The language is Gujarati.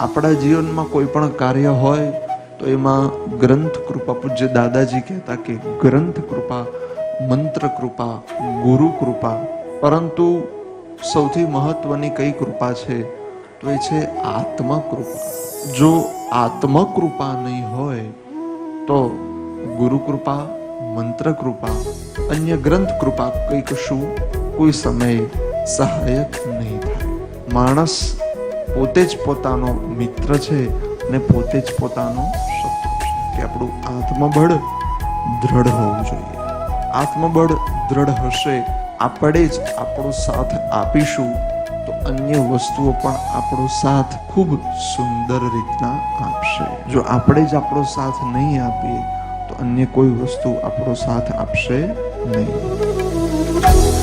આપણા જીવનમાં કોઈ પણ કાર્ય હોય, તો એમાં ગ્રંથ કૃપા, પૂજ્ય દાદાજી કહેતા કે ગ્રંથ કૃપા, મંત્ર કૃપા, ગુરુ કૃપા, પરંતુ સૌથી મહત્વની કઈ કૃપા છે? તો એ છે આત્મકૃપા જો આત્મકૃપા નહીં હોય, તો ગુરુ કૃપા, મંત્ર કૃપા, અન્ય ગ્રંથ કૃપા કંઈક કશું કોઈ સમયે સહાયક નહીં થાય. માણસ પોતે જ પોતાનો મિત્ર છે ને પોતે જ પોતાનો શત્રુ છે. કે આપણું આત્મબળ દ્રઢ હોવું જોઈએ. આત્મબળ દ્રઢ હશે, આપણે જ આપણો સાથ આપીશું. તો અન્ય વસ્તુઓ પણ આપણો સાથ ખૂબ સુંદર રીતના આપશે. જો આપણે જ આપણો સાથ નહીં આપીએ, તો અન્ય કોઈ વસ્તુ આપણો સાથ આપશે નહીં.